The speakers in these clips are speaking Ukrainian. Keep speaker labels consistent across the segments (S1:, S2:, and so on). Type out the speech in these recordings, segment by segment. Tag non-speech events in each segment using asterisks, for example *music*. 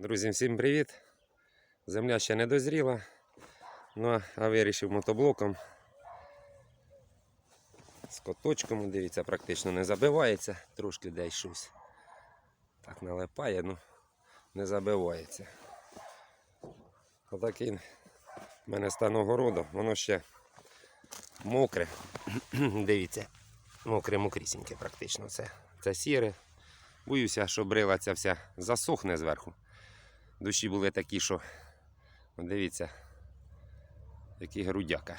S1: Друзі, всім привіт! Земля ще не дозріла, ну а вирішив мотоблоком з коточком, дивіться, практично не забивається, трошки десь щось. Так налипає, ну не забивається. Отакий в мене стан огороду, воно ще мокре. *clears throat* Дивіться, мокре, мокрісіньке практично. Це, це сіре. Боюся, що брила ця вся засохне зверху. Душі були такі, що дивіться, які грудяка.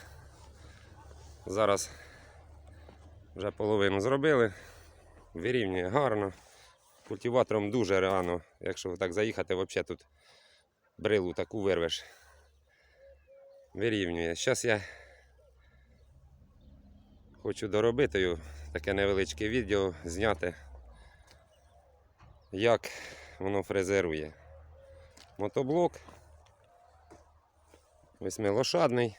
S1: Зараз вже половину зробили, вирівнює гарно. Культиватором дуже рано, якщо так заїхати, взагалі тут брилу таку вирвеш. Вирівнює. Зараз я хочу доробити таке невеличке відео зняти, як воно фрезерує. Мотоблок. Восьмилошадний.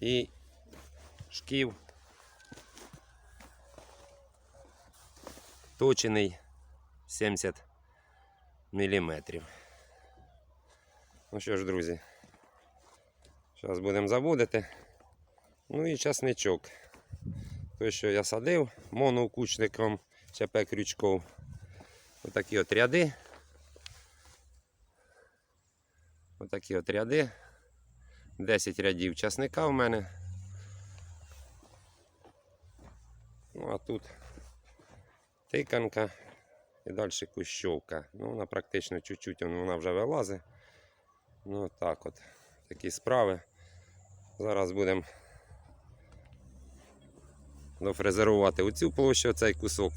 S1: І шків. Точений 70 міліметрів. Ну що ж, друзі, зараз будемо заводити. Ну і часничок. Той, що я садив моноукучником ЧП крючков. Отакі от ряди. Отакі от ряди. 10 рядів часника в мене. Ну а тут тиканка і далі кущовка. Ну, вона практично чуть-чуть вона вже вилазить. Ну так от. Такі справи. Зараз будемо дофрезерувати оцю площу, цей кусок.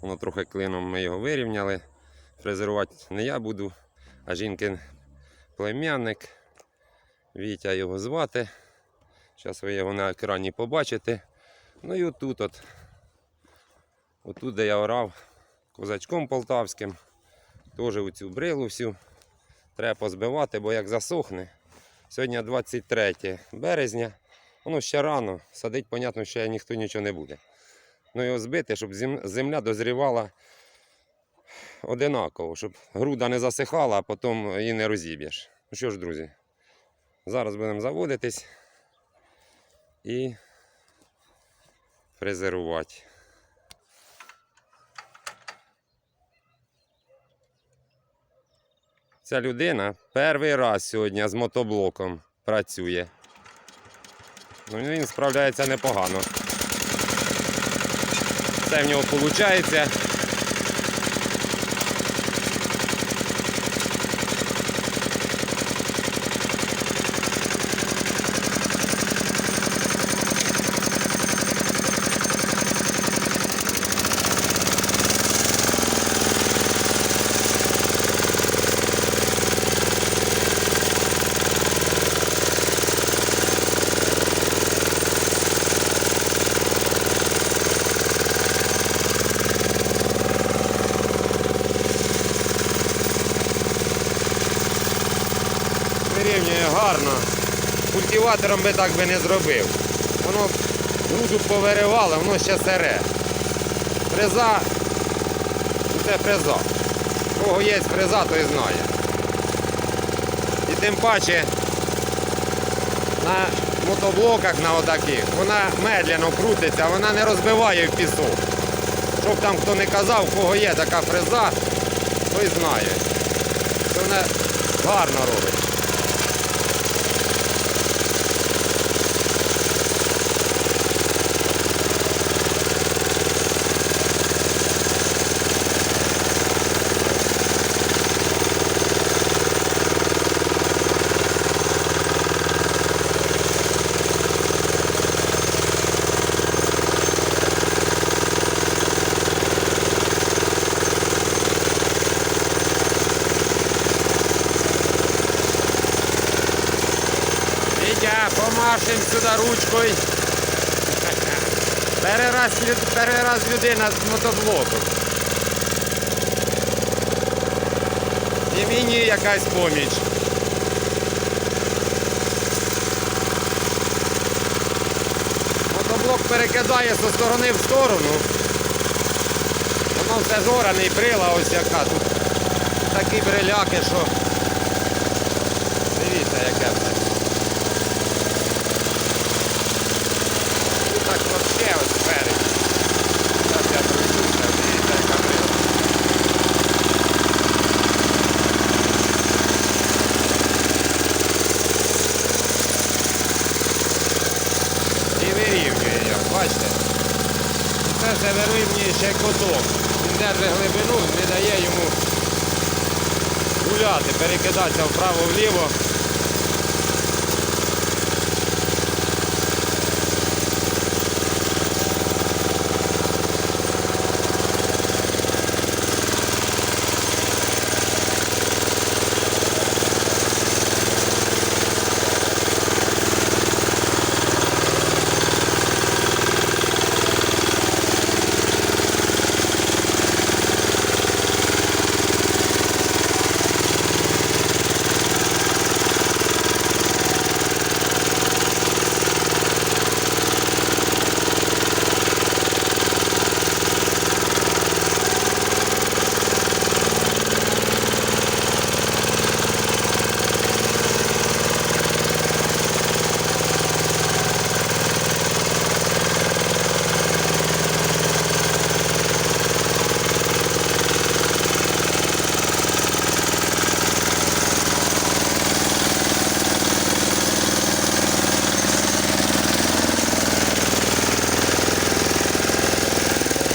S1: Воно трохи клином ми його вирівняли. Фрезерувати не я буду, а жінкин племянник. Вітя його звати. Зараз ви його на екрані побачите. Ну і отут, от, отут, де я орав козачком полтавським, теж оцю брилу всю треба позбивати, бо як засохне. Сьогодні 23 березня, воно ще рано, садить, понятно, що ніхто нічого не буде. Ну його збити, щоб земля дозрівала одинаково, щоб груда не засихала, а потім її не розіб'єш. Ну що ж, друзі, зараз будемо заводитись і фрезерувати. Ця людина перший раз сьогодні з мотоблоком працює. Ну, він справляється непогано. Все в нього виходить. Вирівнює гарно. Культиватором би так би не зробив. Воно груду повиривало, воно ще сире. Фреза, це фреза. Кого є фреза, той знає. І тим паче на мотоблоках на отаких, вона медленно крутиться, вона не розбиває в пісок. Щоб там хто не казав, кого є така фреза, той знає. Що вона гарно робить. Вітя, сюди ручкою. Перший раз, людина з мотоблоком. І мені якась поміч. Мотоблок перекидає зі сторони в сторону. Воно все жораний, брила ось яка. Тут такі бриляки, що. Дивіться, яке все. Тут так вообще ось спереді. Зараз я пройдуся, дивіться, яка брила. І вирівнює його, бачите? Це куток. Він держить глибину, не дає йому гуляти, перекидатися вправо-вліво.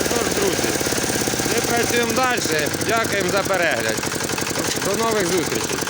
S1: Тож, друзі, ми працюємо далі. Дякуємо за перегляд. До нових зустрічей.